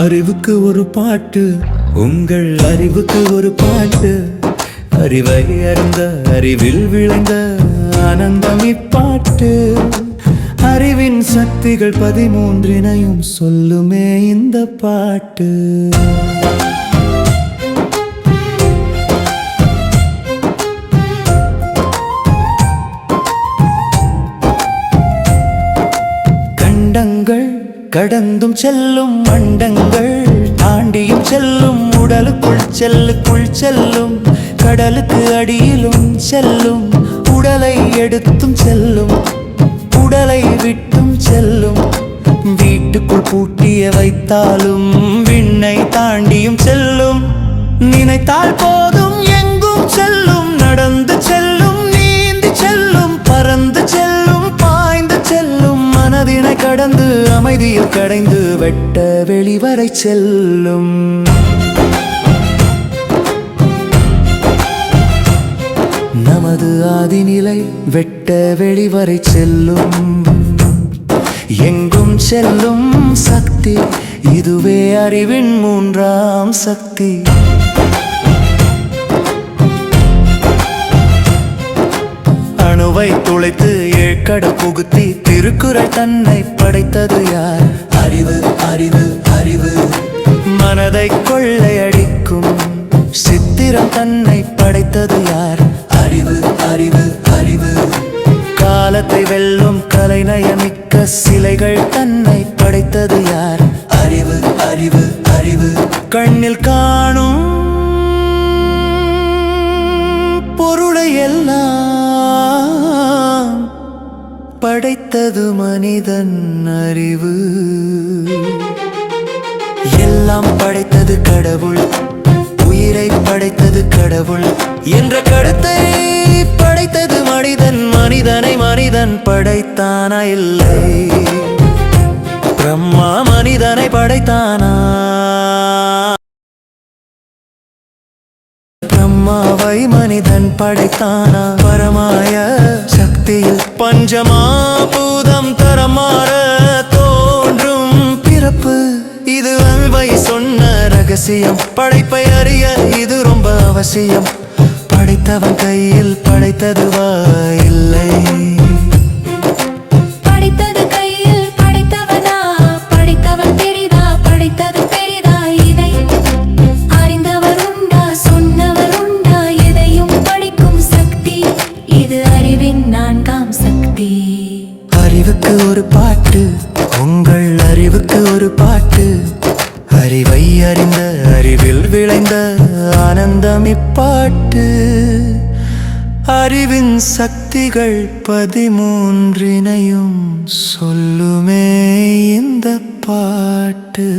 அறிவுக்கு ஒரு பாட்டு உங்கள் அறிவுக்கு ஒரு பாட்டு. அறிவை அறிந்த அறிவில் விளைந்த ஆனந்தம் இப்பாட்டு. அறிவின் சக்திகள் பதிமூன்றினையும் சொல்லுமே இந்த பாட்டு. கண்டங்கள் கடந்தும் செல்லும் மண்டங்கள் தாண்டியும் செல்லும் உடலுக்குள் செல்லுக்குள் செல்லும் கடலுக்கு அடியிலும் செல்லும் உடலை எடுத்தும் செல்லும் உடலை விட்டும் செல்லும். வீட்டுக்குள் பூட்டிய வைத்தாலும் விண்ணை தாண்டியும் செல்லும் நினைத்தால் போ கடந்து அமைதியில் கடைந்து வெட்ட வெளிவரை செல்லும். நமது ஆதிநிலை வெட்ட வெளிவரை செல்லும். எங்கும் செல்லும் சக்தி இதுவே அறிவின் மூன்றாம் சக்தி. அணுவை துளைத்து ஏழ்கட புகுத்தி திருக்குறள் தன்னை படைத்தது யார்? அறிவு அறிவு அறிவு. மனதை கொள்ளையடிக்கும் சித்திரம் தன்னை படைத்தது யார்? அறிவு அறிவு அறிவு. காலத்தை வெல்லும் கலைநயமிக்க சிலைகள் தன்னை படைத்தது யார்? அறிவு அறிவு அறிவு. கண்ணில் காணும் படைத்தது மனிதன் அறிவு. எல்லாம் படைத்தது கடவுள் உயிரை படைத்தது கடவுள். என்ற கருத்தை படைத்தது மனிதன் மனிதனை மனிதன் படைத்தானா இல்லை. பிரம்மா மனிதனை படைத்தானா? பிரம்மாவை மனிதன் படைத்தானா? பரமாய சக்தியில் பஞ்சமா பூதம் தரமாற தோன்றும் பிறப்பு. இது அல்வை சொன்ன ரகசியம். படைப்பை அறிய இது ரொம்ப அவசியம். படைத்தவன் கையில் படைத்ததுவா அறிவின் நான்காம் சக்தி. அறிவுக்கு ஒரு பாட்டு உங்கள் அறிவுக்கு ஒரு பாட்டு. அறிவை அறிந்த அறிவில் விளைந்த ஆனந்தம் இப்பாட்டு. அறிவின் சக்திகள் பதிமூன்றினையும் சொல்லுமே இந்த பாட்டு.